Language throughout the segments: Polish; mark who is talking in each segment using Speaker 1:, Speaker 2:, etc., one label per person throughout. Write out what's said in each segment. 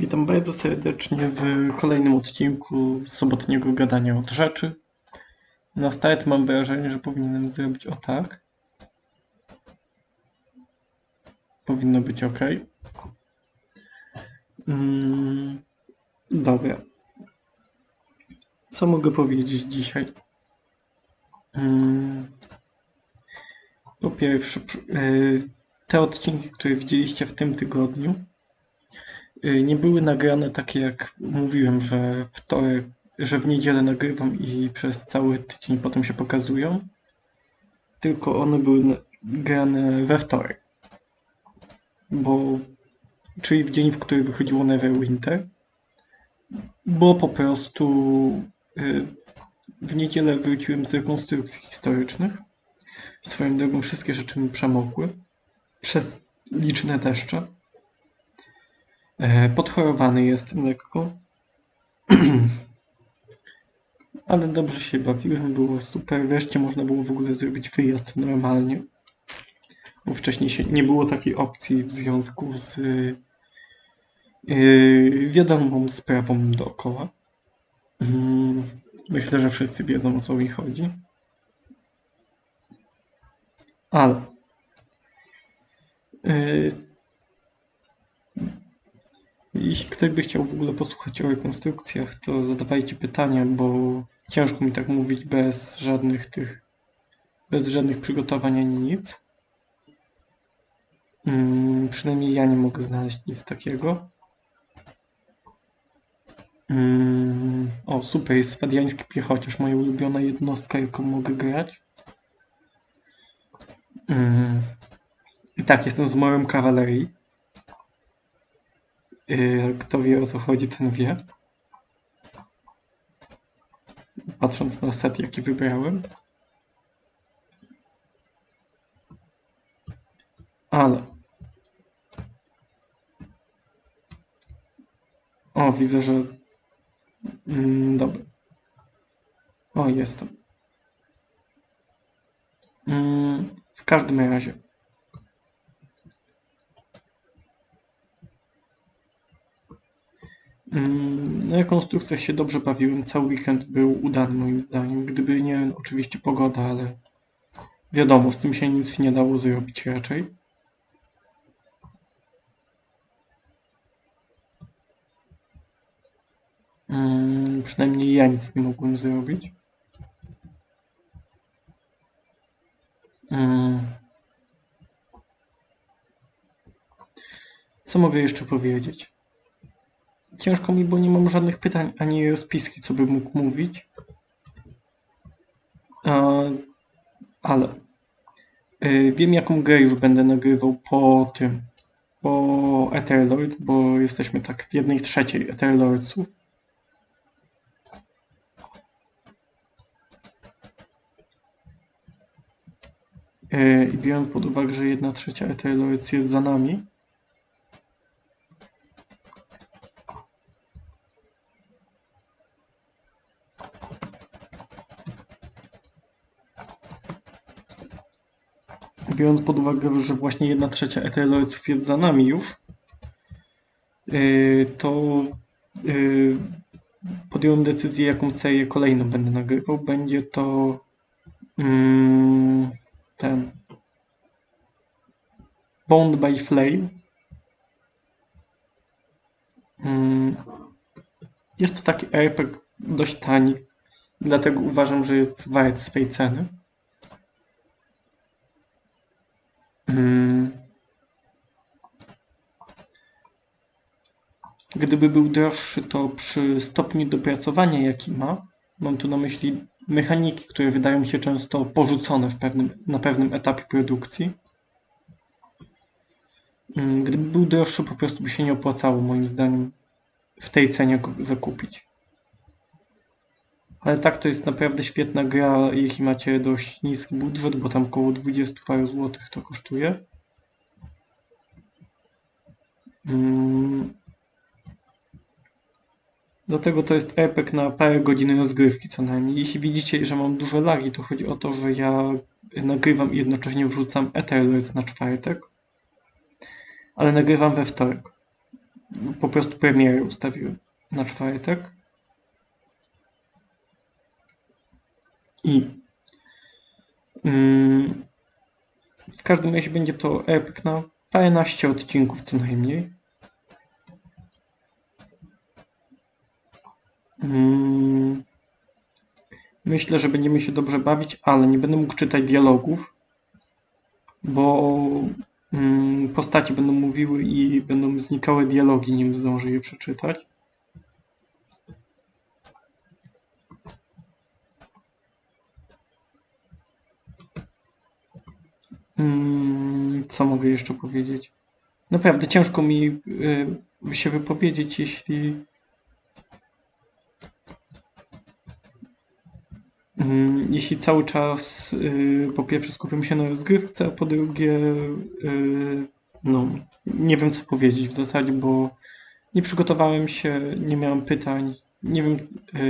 Speaker 1: Witam bardzo serdecznie w kolejnym odcinku sobotniego gadania od rzeczy. Na start mam wrażenie, że powinienem zrobić o tak. Powinno być ok. Mm, dobra. Co mogę powiedzieć dzisiaj? Mm, po pierwsze, y, te odcinki, które widzieliście w tym tygodniu, nie były nagrane takie jak mówiłem, że wtorek, że w niedzielę nagrywam i przez cały tydzień potem się pokazują. Tylko one były nagrane we wtorek. Bo, czyli w dzień, w który wychodziło Neverwinter. Bo po prostu y, w niedzielę wróciłem z rekonstrukcji historycznych. Swoją drogą wszystkie rzeczy mi przemokły przez liczne deszcze. E, Podchorowany jestem lekko. Ale dobrze się bawiłem, było super. Wreszcie można było w ogóle zrobić wyjazd normalnie. Bo wcześniej się nie było takiej opcji w związku z yy, wiadomą sprawą dookoła. Mm, Myślę, że wszyscy wiedzą o co mi chodzi. Ale yy, jeśli ktoś by chciał w ogóle posłuchać o rekonstrukcjach, to zadawajcie pytania, bo ciężko mi tak mówić bez żadnych tych, bez żadnych przygotowań ani nic. Mm, przynajmniej ja nie mogę znaleźć nic takiego. Mm, o, super, jest swadiański piechociarz, moja ulubiona jednostka, jaką mogę grać. Mm. I tak, jestem z morem kawalerii. Yy, Kto wie o co chodzi, ten wie. Patrząc na set, jaki wybrałem. Ale. O, widzę, że. Mm, dobra. O, jestem. Mm, w każdym razie. Na rekonstrukcjach się dobrze bawiłem. Cały weekend był udany moim zdaniem. Gdyby nie oczywiście pogoda, ale wiadomo, z tym się nic nie dało zrobić raczej. Mm, Przynajmniej ja nic nie mogłem zrobić. Mm. Co mogę jeszcze powiedzieć? Ciężko mi, bo nie mam żadnych pytań ani rozpiski, co bym mógł mówić. Ale y, wiem, jaką grę już będę nagrywał po tym, po Etherlord, bo jesteśmy tak w jednej trzeciej Etherlordsów. E, I biorąc pod uwagę, że jedna trzecia Etherlords jest za nami, biorąc pod uwagę, że właśnie jedna trzecia Etherlordsów jest za nami już, yy, to yy, podjąłem decyzję, jaką serię kolejną będę nagrywał. Będzie to mm, ten Bound by Flame. Mm, Jest to taki RPG dość tani, dlatego uważam, że jest wart swej ceny. Mm. Gdyby był droższy, to przy stopniu dopracowania, jaki ma, mam tu na myśli mechaniki, które wydają się często porzucone w pewnym, na pewnym etapie produkcji. Mm, Gdyby był droższy, po prostu by się nie opłacało, moim zdaniem, w tej cenie go zakupić. Ale tak to jest naprawdę świetna gra, jeśli macie dość niski budżet, bo tam około 20 paru złotych to kosztuje. Mm. Dlatego to jest RPG na parę godzin rozgrywki co najmniej. Jeśli widzicie, że mam duże lagi, to chodzi o to, że ja nagrywam i jednocześnie wrzucam Etherlords na czwartek, ale nagrywam we wtorek. po prostu premierę ustawiłem na czwartek. I mm, w każdym razie będzie to epic na paręnaście odcinków co najmniej. Mm, myślę, że będziemy się dobrze bawić, ale nie będę mógł czytać dialogów, bo mm, postacie będą mówiły i będą znikały dialogi, nim zdążę je przeczytać. Co mogę jeszcze powiedzieć? Naprawdę ciężko mi y, się wypowiedzieć, jeśli mm, jeśli cały czas y, po pierwsze skupiam się na rozgrywce, a po drugie y, no, nie wiem co powiedzieć w zasadzie, bo nie przygotowałem się, nie miałem pytań, nie wiem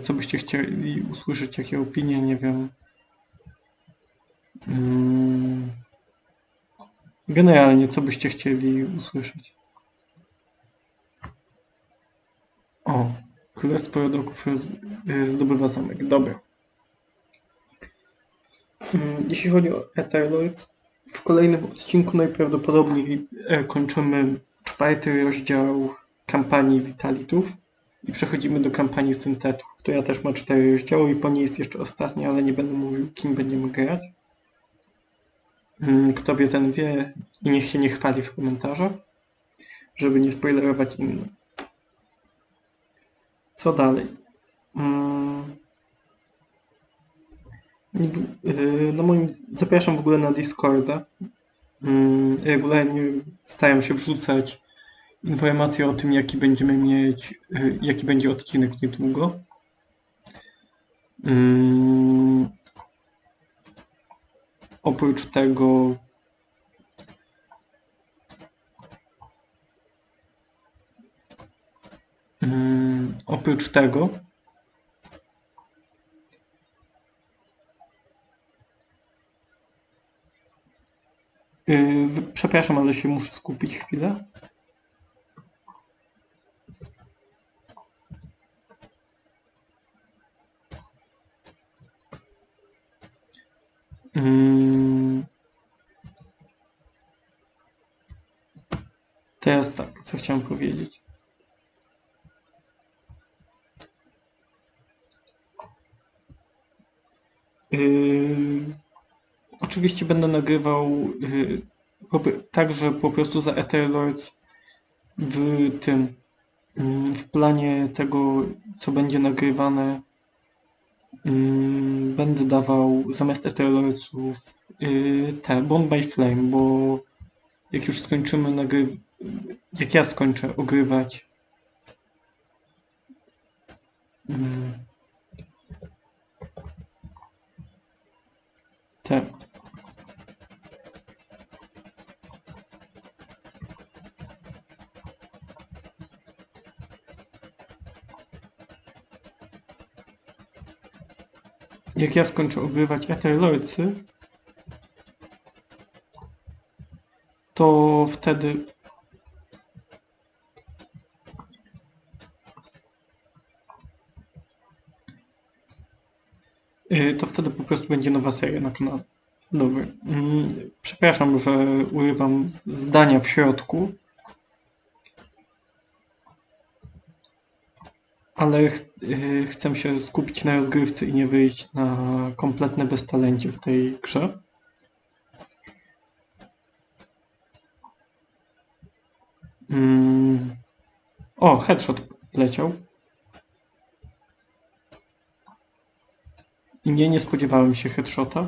Speaker 1: co byście chcieli usłyszeć, jakie opinie, nie wiem. Generalnie, co byście chcieli usłyszeć? O, Królestwo Rodoków roz, y, zdobywa zamek. Dobra. Mm, Jeśli chodzi o Etherlords, w kolejnym odcinku najprawdopodobniej e, kończymy czwarty rozdział kampanii Vitalitów i przechodzimy do kampanii Syntetów, która też ma cztery rozdziały i po niej jest jeszcze ostatnia, ale nie będę mówił, kim będziemy grać. Mm, Kto wie, ten wie i niech się nie chwali w komentarzach, żeby nie spoilerować innym. Co dalej? Mm. Yy, No moim, zapraszam w ogóle na Discorda. Mm, Regularnie staram się wrzucać informacje o tym, jaki będziemy mieć, yy, jaki będzie odcinek niedługo. Oprócz tego mm, oprócz tego yy, przepraszam, ale się muszę skupić chwilę. Mm. Teraz tak, co chciałem powiedzieć. Yy, oczywiście będę nagrywał yy, także po prostu za Etherlords w tym, mm, w planie tego, co będzie nagrywane Mm, będę dawał zamiast Etherlordsów yy, te Bond by Flame, bo jak już skończymy nagry... jak ja skończę ogrywać? Mm, te jak ja skończę ogrywać Etherlordsy, to wtedy to wtedy po prostu będzie nowa seria na kanale. Dobra. Mm, Przepraszam, że urywam zdania w środku. Ale ch yy, chcę się skupić na rozgrywce i nie wyjść na kompletne beztalencie w tej grze. Mm. O, headshot leciał. Nie, nie spodziewałem się headshota.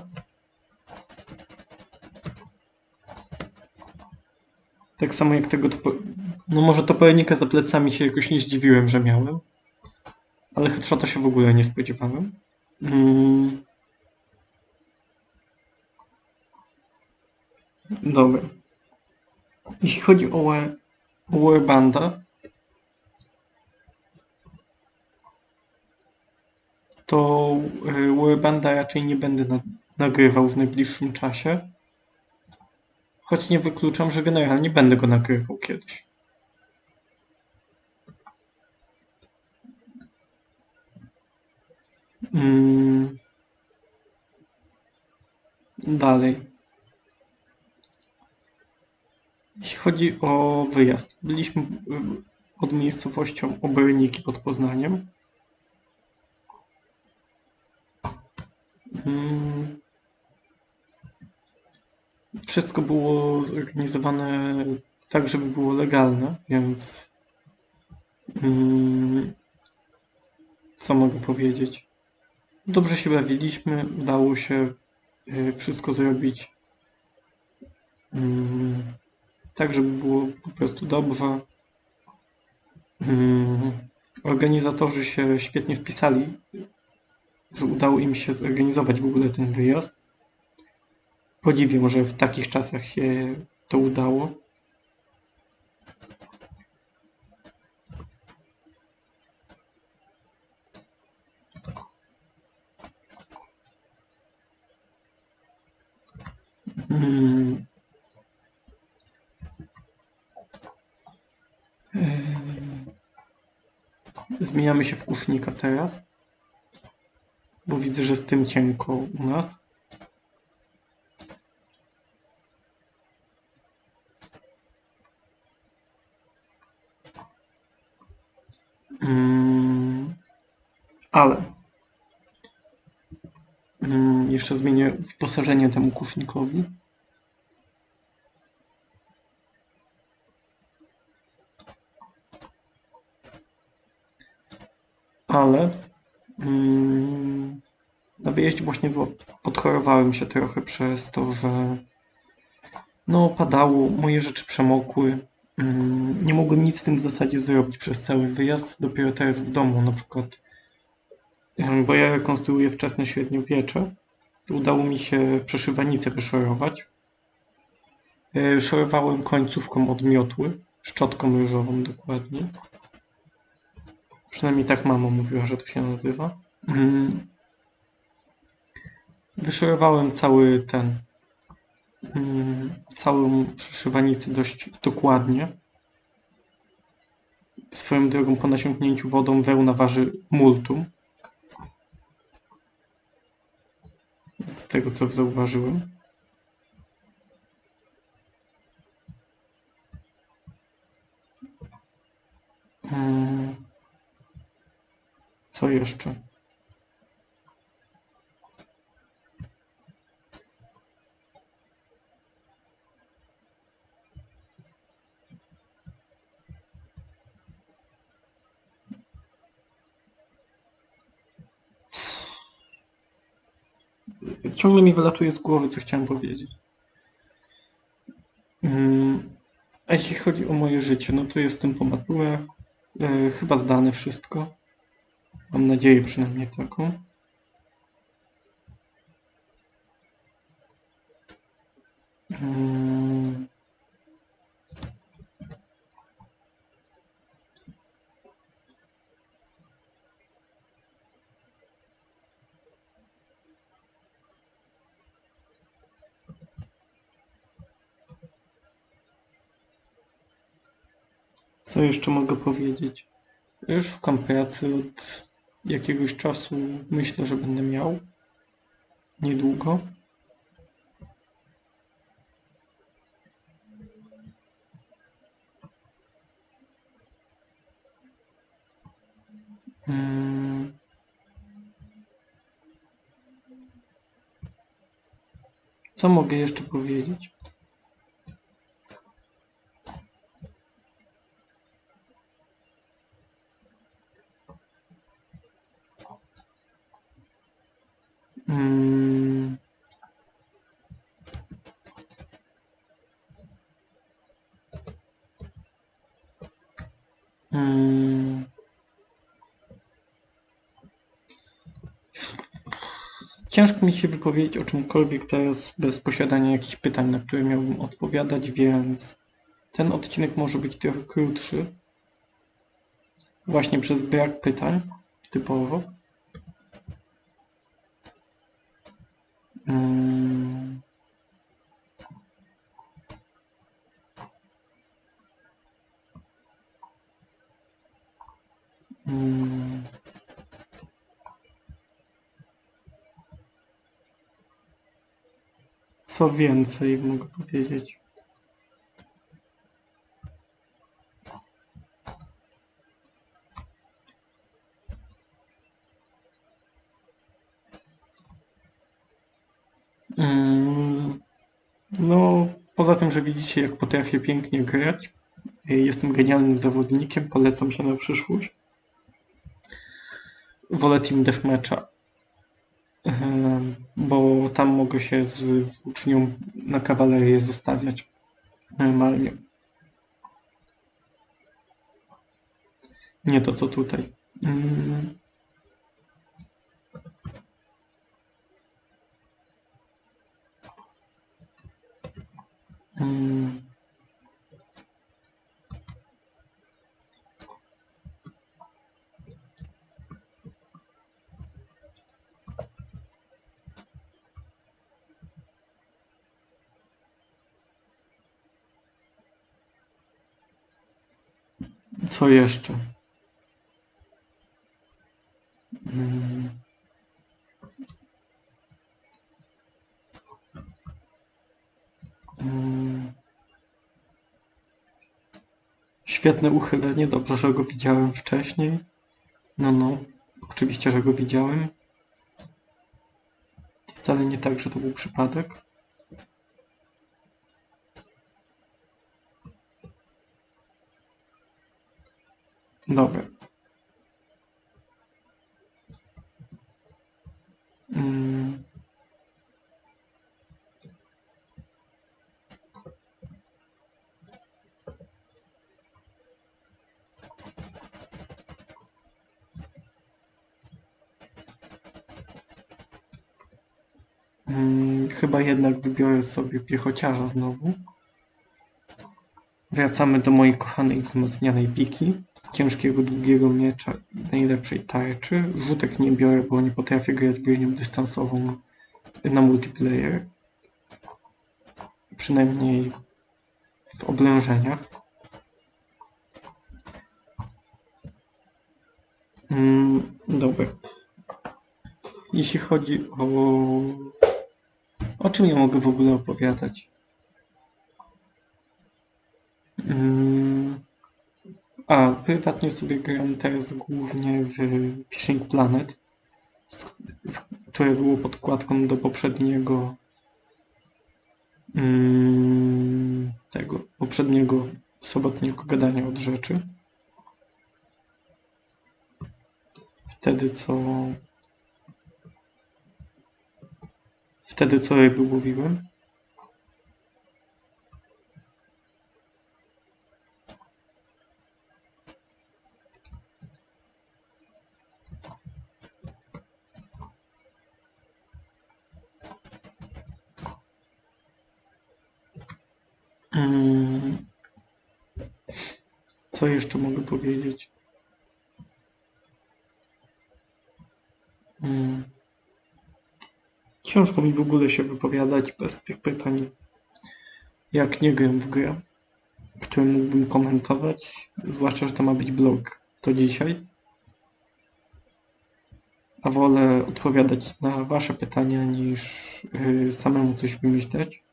Speaker 1: Tak samo jak tego topo... No może topornika za plecami się jakoś nie zdziwiłem, że miałem. Ale headshota się w ogóle nie spodziewałem. Mm. Dobra. Jeśli chodzi o, o Warbanda, to e, Warbanda raczej nie będę na nagrywał w najbliższym czasie. Choć nie wykluczam, że generalnie będę go nagrywał kiedyś. Mm. Dalej. Jeśli chodzi o wyjazd, byliśmy e, pod miejscowością Oberniki pod Poznaniem. Mm. Wszystko było zorganizowane tak, żeby było legalne, więc mm, co mogę powiedzieć? Dobrze się bawiliśmy, udało się y, wszystko zrobić mm, tak, żeby było po prostu dobrze. Organizatorzy się świetnie spisali, że udało im się zorganizować w ogóle ten wyjazd. Podziwiam, że w takich czasach się to udało. Mm. Eee, Zmieniamy się w kusznika teraz, bo widzę, że z tym cienko u nas. Mm, Ale mm, jeszcze zmienię wyposażenie temu kusznikowi. Ale mm, na wyjeździe właśnie zło podchorowałem się trochę przez to, że no padało, moje rzeczy przemokły. Mm, nie mogłem nic z tym w zasadzie zrobić przez cały wyjazd. Dopiero teraz w domu na przykład, em, bo ja rekonstruuję wczesne średniowiecze, udało mi się przeszywanicę wyszorować. E, Szorowałem końcówką od miotły, szczotką ryżową dokładnie. Przynajmniej tak mama mówiła, że to się nazywa. Wyszorowałem cały ten, mm, całą przyszywanicę dość dokładnie. Swoją drogą po nasiąknięciu wodą wełna waży multum. Z tego co zauważyłem. Mm. Co jeszcze? Ciągle mi wylatuje z głowy, co chciałem powiedzieć. Mm, A jeśli chodzi o moje życie, no to jestem po maturę. E, Chyba zdane wszystko. Mam nadzieję przynajmniej taką. Mm. Co jeszcze mogę powiedzieć? Szukam pracy od jakiegoś czasu. Myślę, że będę miał. Niedługo. Mm. Co mogę jeszcze powiedzieć? Mm. Mm. Ciężko mi się wypowiedzieć o czymkolwiek teraz bez posiadania jakichś pytań, na które miałbym odpowiadać, więc ten odcinek może być trochę krótszy. Właśnie przez brak pytań, typowo. Hmm. Co więcej mogę powiedzieć? Hmm. No, poza tym, że widzicie, jak potrafię pięknie grać, jestem genialnym zawodnikiem, polecam się na przyszłość. Wolę Team Deathmatcha, Em, bo tam mogę się z włócznią na kawalerię zestawiać normalnie. Nie to, co tutaj. Mm. Co jeszcze? Świetne uchylenie, dobrze, że go widziałem wcześniej. No, no, oczywiście, że go widziałem. Wcale nie tak, że to był przypadek. Dobra. Mm. Chyba jednak wybiorę sobie piechociarza znowu. Wracamy do mojej kochanej wzmacnianej piki, ciężkiego, długiego miecza i najlepszej tarczy. Rzutek nie biorę, bo nie potrafię grać bronią dystansową na multiplayer. Przynajmniej w oblężeniach. Mm, dobra. Jeśli chodzi o... O czym ja mogę w ogóle opowiadać? Mm, A, prywatnie sobie gram teraz głównie w Fishing Planet, które było podkładką do poprzedniego mm, tego, poprzedniego sobotniego gadania od rzeczy. Wtedy co wtedy co ryby łowiłem. Co jeszcze mogę powiedzieć? Mm. Ciężko mi w ogóle się wypowiadać bez tych pytań. Jak nie gram w grę, który mógłbym komentować, zwłaszcza, że to ma być blog, to dzisiaj. A wolę odpowiadać na Wasze pytania niż yy, samemu coś wymyśleć.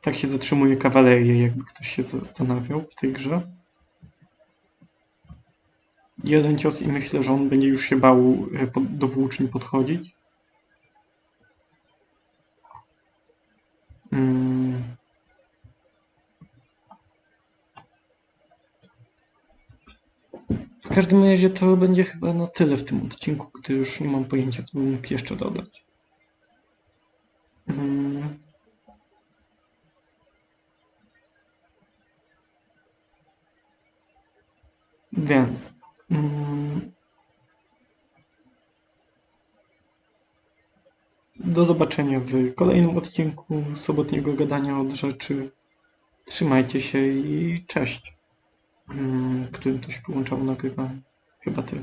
Speaker 1: Tak się zatrzymuje kawalerię, jakby ktoś się zastanawiał w tej grze. Jeden cios i myślę, że on będzie już się bał e, do włóczni podchodzić. Mm. W każdym razie to będzie chyba na tyle w tym odcinku, gdy już nie mam pojęcia, co bym mógł jeszcze dodać. Mm. Więc. Mm. Do zobaczenia w kolejnym odcinku sobotniego gadania od rzeczy. Trzymajcie się i cześć. Mm, którym to się wyłączało nagrywanie. Chyba tyle.